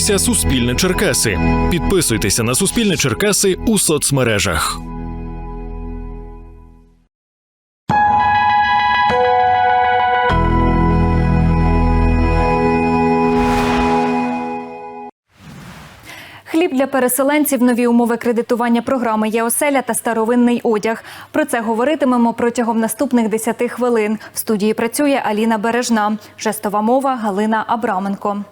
дивитеся Суспільне Черкаси. Підписуйтеся на Суспільне Черкаси у соцмережах. Хліб для переселенців, нові умови кредитування програми «Єоселя» та старовинний одяг. Про це говоритимемо протягом наступних 10 хвилин. В студії працює Аліна Бережна, жестова мова Галина Абраменко.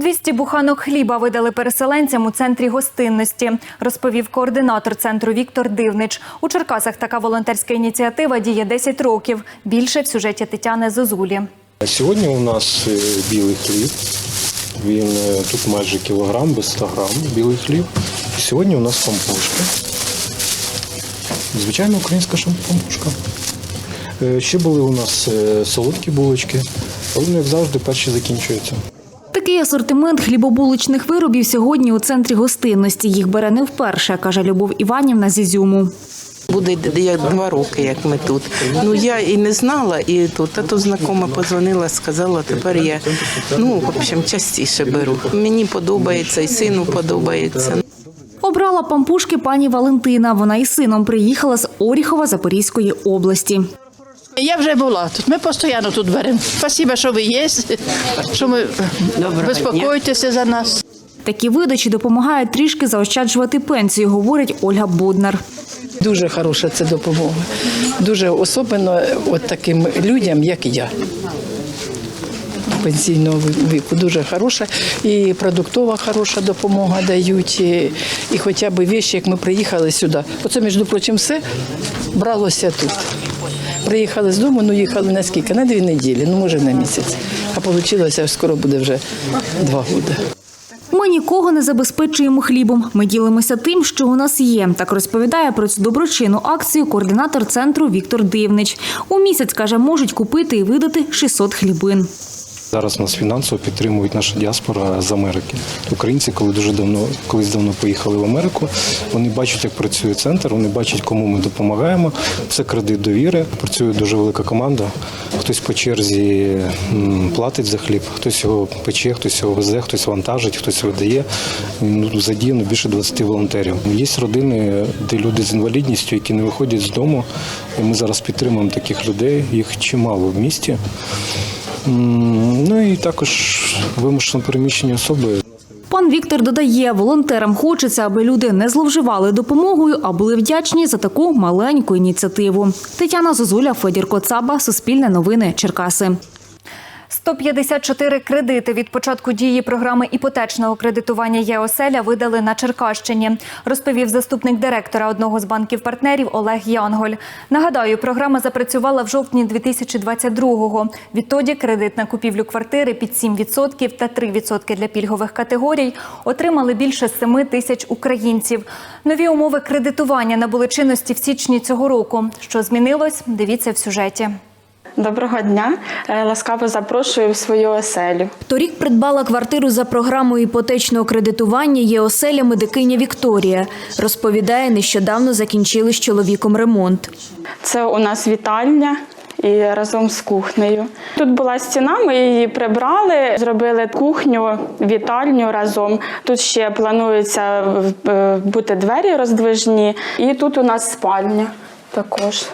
200 буханок хліба видали переселенцям у центрі гостинності, розповів координатор центру Віктор Дивнич. У Черкасах така волонтерська ініціатива діє 10 років. Більше в сюжеті Тетяни Зозулі. Сьогодні у нас е, білий хліб. Він е, тут майже кілограм, без 100 грам білий хліб. Сьогодні у нас пампушка. Звичайно, українська шампампушка. Е, Ще були у нас солодкі булочки, але як завжди, перші закінчуються. Такий асортимент хлібобулочних виробів сьогодні у центрі гостинності. Їх бере не вперше, каже Любов Іванівна з Ізюму. Буде як два роки, як ми тут. Ну я і не знала, і тут. А то знакома позвонила, сказала, тепер я ну, в общем, частіше беру. Мені подобається, і сину подобається. Обрала пампушки пані Валентина. Вона із сином приїхала з Оріхова Запорізької області. Я вже була тут. Ми постійно тут беремо. Спасибо, що ви є, що ви безпокоїтеся за нас. Такі видачі допомагають трішки заощаджувати пенсію, говорить Ольга Буднар. Дуже хороша це допомога. Дуже особливо от таким людям, як я. Пенсійного віку дуже хороша і продуктова хороша допомога дають, і, і хоча б віші, як ми приїхали сюди. Оце, між прочим, все бралося тут. Приїхали з дому, ну їхали на скільки? На дві неділі, ну може на місяць. А вийшло, скоро буде вже два роки. Ми нікого не забезпечуємо хлібом. Ми ділимося тим, що у нас є. Так розповідає про цю доброчинну акцію координатор центру Віктор Дивнич. У місяць каже, можуть купити і видати 600 хлібин. Зараз нас фінансово підтримують наша діаспора з Америки. Українці, коли дуже давно, колись давно поїхали в Америку, вони бачать, як працює центр, вони бачать, кому ми допомагаємо. Це кредит довіри. Працює дуже велика команда. Хтось по черзі платить за хліб, хтось його пече, хтось його везе, хтось вантажить, хтось видає. Ну, задіяно більше 20 волонтерів. Є родини, де люди з інвалідністю, які не виходять з дому. І ми зараз підтримуємо таких людей. Їх чимало в місті. Ну і також вимушено переміщені особи. Пан Віктор додає, волонтерам хочеться, аби люди не зловживали допомогою, а були вдячні за таку маленьку ініціативу. Тетяна Зозуля, Федір Коцаба, Суспільне новини, Черкаси. 154 кредити від початку дії програми іпотечного кредитування «Єоселя» видали на Черкащині, розповів заступник директора одного з банків-партнерів Олег Янголь. Нагадаю, програма запрацювала в жовтні 2022-го. Відтоді кредит на купівлю квартири під 7% та 3% для пільгових категорій отримали більше 7 тисяч українців. Нові умови кредитування набули чинності в січні цього року. Що змінилось? Дивіться в сюжеті. Доброго дня. Е, Ласкаво запрошую в свою оселю. Торік придбала квартиру за програмою іпотечного кредитування є оселя медикиня Вікторія. Розповідає, нещодавно закінчили з чоловіком ремонт. Це у нас вітальня. І разом з кухнею. Тут була стіна, ми її прибрали, зробили кухню, вітальню разом. Тут ще планується е, бути двері роздвижні, і тут у нас спальня також.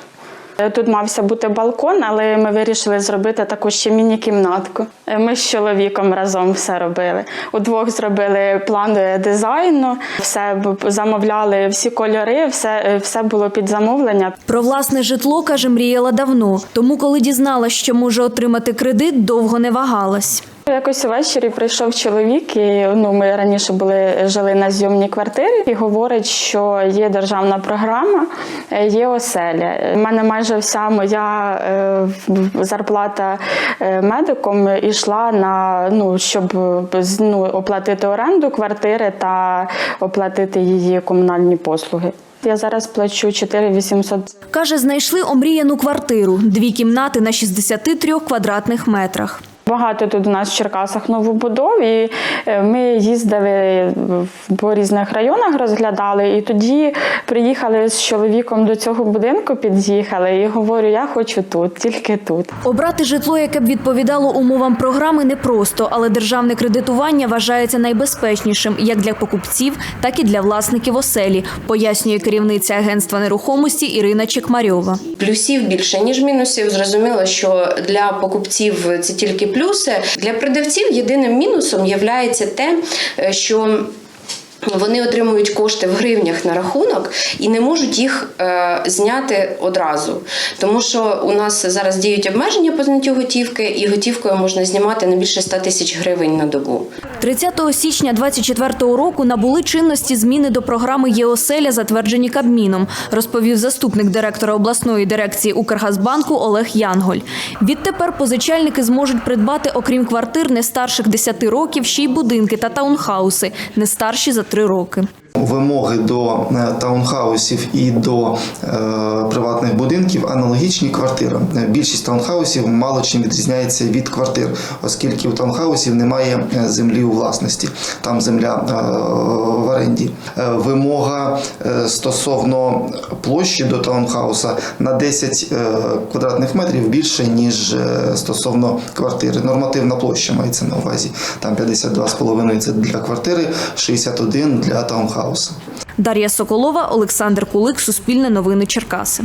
Е, Тут мався бути балкон, але ми вирішили зробити таку ще міні-кімнатку. Е, Ми з чоловіком разом все робили. Удвох зробили план е, дизайну, все замовляли всі кольори, все, все було під замовлення. Про власне житло, каже, мріяла давно. Тому, коли дізналась, що може отримати кредит, довго не вагалась. Якось увечері прийшов чоловік, і ну ми раніше були жили на зйомній квартирі, і говорить, що є державна програма, е, є оселя. У мене майже вся моя е, зарплата е, медиком йшла на ну щоб ну, оплатити оренду квартири та оплатити її комунальні послуги. Я зараз плачу 4800 Каже, знайшли омріяну квартиру, дві кімнати на 63 квадратних метрах. Багато тут у нас в Черкасах новобудов, і е, ми їздили в- по різних районах, розглядали. І тоді приїхали з чоловіком до цього будинку, під'їхали і говорю, я хочу тут, тільки тут. Обрати житло, яке б відповідало умовам програми, непросто, але державне кредитування вважається найбезпечнішим як для покупців, так і для власників оселі, пояснює керівниця агентства нерухомості Ірина Чекмарьова. Плюсів більше ніж мінусів. Зрозуміло, що для покупців це тільки плюси. Для продавців єдиним мінусом є те, е, що вони отримують кошти в гривнях на рахунок і не можуть їх е, зняти одразу. Тому що у нас зараз діють обмеження по зняттю готівки, і готівкою можна знімати не більше 100 тисяч гривень на добу. 30 січня 2024 року набули чинності зміни до програми ЄОСЕЛЯ, затверджені Кабміном, розповів заступник директора обласної дирекції Укргазбанку Олег Янголь. Відтепер позичальники зможуть придбати, окрім квартир не старших 10 років, ще й будинки та таунхауси, не старші за 3 роки. Вимоги до е, таунхаусів і до е, приватних будинків аналогічні квартирам. Е, Більшість таунхаусів мало чим відрізняється від квартир, оскільки у таунхаусів немає е, землі у власності, там земля е, в оренді. Вимога стосовно площі до таунхауса на 10 е, квадратних метрів більше, ніж стосовно квартири. Нормативна площа мається на увазі. Там 52,5 це для квартири, 61 для таунхауса. Дар'я Соколова, Олександр Кулик, Суспільне новини Черкаси.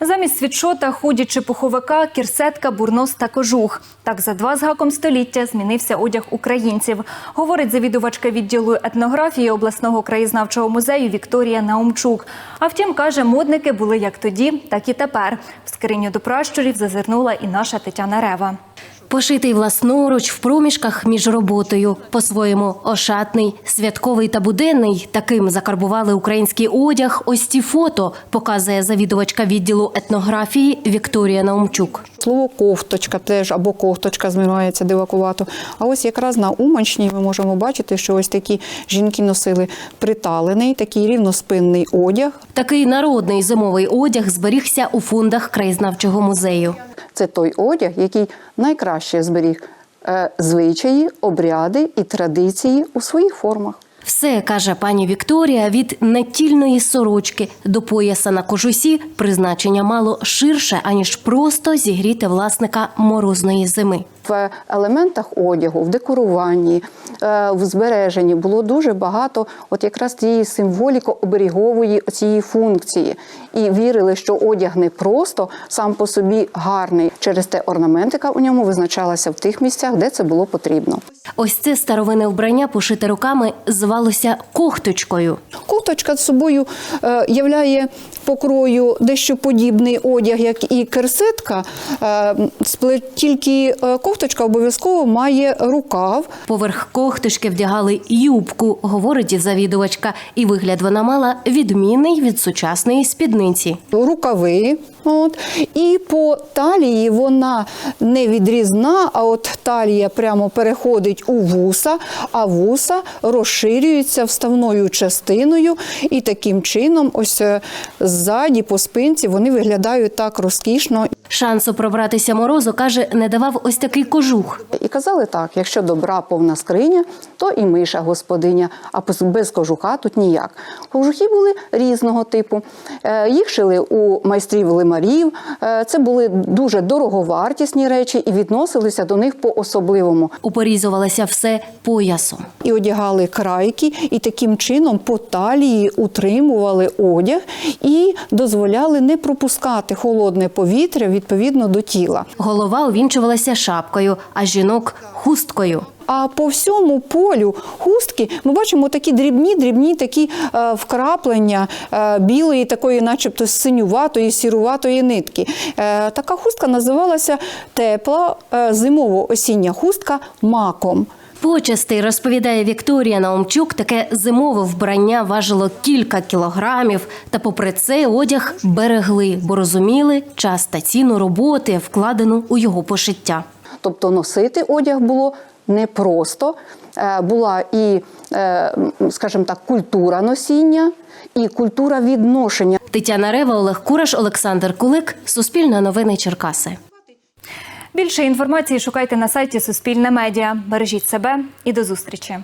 Замість світшота, худі чи пуховика, кірсетка, бурнос та кожух. Так за два з гаком століття змінився одяг українців, говорить завідувачка відділу етнографії обласного краєзнавчого музею Вікторія Наумчук. А втім, каже, модники були як тоді, так і тепер. В скриню до пращурів зазирнула і наша Тетяна Рева. Пошитий власноруч в проміжках між роботою, по-своєму ошатний, святковий та буденний. Таким закарбували український одяг. Ось ці фото показує завідувачка відділу етнографії Вікторія Наумчук. Слово ковточка теж або ковточка змивається дивакувато. А ось якраз на Уманщині ми можемо бачити, що ось такі жінки носили приталений, такий рівноспинний одяг. Такий народний зимовий одяг зберігся у фондах краєзнавчого музею. Це той одяг, який найкраще зберіг е, звичаї, обряди і традиції у своїх формах. Все каже пані Вікторія від натільної сорочки до пояса на кожусі призначення мало ширше аніж просто зігріти власника морозної зими. В елементах одягу, в декоруванні, е, в збереженні було дуже багато от якраз цієї символіко-оберігової цієї функції. І вірили, що одяг не просто сам по собі гарний. Через те орнаментика у ньому визначалася в тих місцях, де це було потрібно. Ось це старовинне вбрання, пошите руками, звалося кохточкою. Кохточка собою е, являє покрою дещо подібний одяг, як і керсетка. Е, тільки е, ковточка обов'язково має рукав. Поверх кохточки вдягали юбку, говорить завідувачка, і вигляд вона мала відмінний від сучасної спідниці. рукави. От. І по талії вона не відрізна, а от талія прямо переходить у вуса, а вуса розширюються вставною частиною, і таким чином, ось е, ззаді по спинці вони виглядають так розкішно. Шансу пробратися морозу, каже, не давав ось такий кожух. І казали так: якщо добра повна скриня, то і миша господиня, а без кожуха тут ніяк. Кожухи були різного типу. Е, Їх шили у майстрів лимарів. Е, Це були дуже дороговартісні речі і відносилися до них по-особливому. Упорізувалося все поясом. І одягали крайки, і таким чином по талії утримували одяг і дозволяли не пропускати холодне повітря відповідно до тіла. Голова увінчувалася шапкою, а жінок хусткою. А по всьому полю хустки ми бачимо такі дрібні, дрібні такі е, вкраплення е, білої, такої, начебто синюватої, сіруватої нитки. Е, така хустка називалася тепла е, зимово-осіння хустка маком. Почастий, розповідає Вікторія Наумчук, таке зимове вбрання важило кілька кілограмів. Та попри це одяг берегли, бо розуміли час та ціну роботи, вкладену у його пошиття. Тобто носити одяг було непросто. Е, Була і, е, скажімо так, культура носіння, і культура відношення. Тетяна Рева, Олег Кураш, Олександр Кулик, Суспільне новини Черкаси. Більше інформації шукайте на сайті Суспільне медіа. Бережіть себе і до зустрічі.